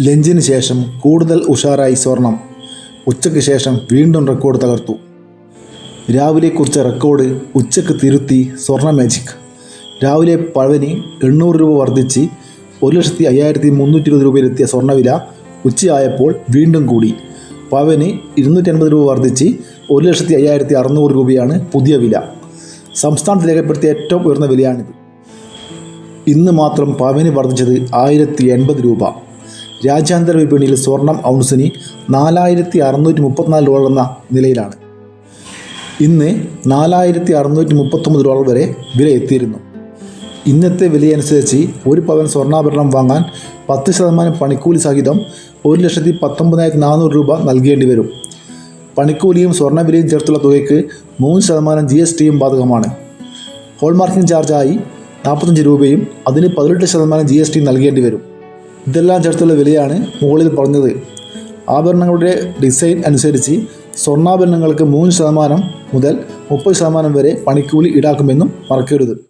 ലഞ്ചിന് ശേഷം കൂടുതൽ ഉഷാറായി സ്വർണം. ഉച്ചയ്ക്ക് ശേഷം വീണ്ടും റെക്കോർഡ് തകർത്തു. രാവിലെ കുറിച്ച റെക്കോർഡ് ഉച്ചയ്ക്ക് തിരുത്തി സ്വർണ മാജിക് രാവിലെ പഴവിന് എണ്ണൂറ് രൂപ വർദ്ധിച്ച് ഒരു ലക്ഷത്തി അയ്യായിരത്തി മുന്നൂറ്റി ഇരുപത് രൂപയിലെത്തിയ സ്വർണവില ഉച്ചയായപ്പോൾ വീണ്ടും കൂടി. പവന് ഇരുന്നൂറ്റി അൻപത് രൂപ വർദ്ധിച്ച് ഒരു ലക്ഷത്തി അയ്യായിരത്തി അറുന്നൂറ് രൂപയാണ് പുതിയ വില. സംസ്ഥാനത്ത് രേഖപ്പെടുത്തിയ ഏറ്റവും ഉയർന്ന വിലയാണിത്. ഇന്ന് മാത്രം പവന് വർദ്ധിച്ചത് ആയിരത്തി എൺപത് രൂപ. രാജ്യാന്തര വിപണിയിൽ സ്വർണം ഔൺസിന് നാലായിരത്തി അറുന്നൂറ്റി മുപ്പത്തിനാല് ഡോളർ എന്ന നിലയിലാണ്. ഇന്ന് നാലായിരത്തി അറുന്നൂറ്റി മുപ്പത്തൊമ്പത് ഡോളർ വരെ വില എത്തിയിരുന്നു. ഇന്നത്തെ വിലയനുസരിച്ച് ഒരു പവൻ സ്വർണാഭരണം വാങ്ങാൻ പത്ത് ശതമാനം പണിക്കൂലി സഹിതം ഒരു ലക്ഷത്തി പത്തൊമ്പതിനായിരത്തി നാനൂറ് രൂപ നൽകേണ്ടി വരും. പണിക്കൂലിയും സ്വർണവിലയും ചേർത്തുള്ള തുകയ്ക്ക് മൂന്ന് ശതമാനം ജി എസ് ടിയും ബാധകമാണ്. ഹോൾമാർക്കിംഗ് ചാർജായി നാൽപ്പത്തഞ്ച് രൂപയും അതിന് പതിനെട്ട് ശതമാനം ജി എസ് ടി നൽകേണ്ടി വരും. ഇതെല്ലാം ചേർത്തുള്ള വിലയാണ് മുകളിൽ പറഞ്ഞത്. ആഭരണങ്ങളുടെ ഡിസൈൻ അനുസരിച്ച് സ്വർണാഭരണങ്ങൾക്ക് മൂന്ന് ശതമാനം മുതൽ മുപ്പത് ശതമാനം വരെ പണിക്കൂലി ഈടാക്കുമെന്നും മറക്കരുത്.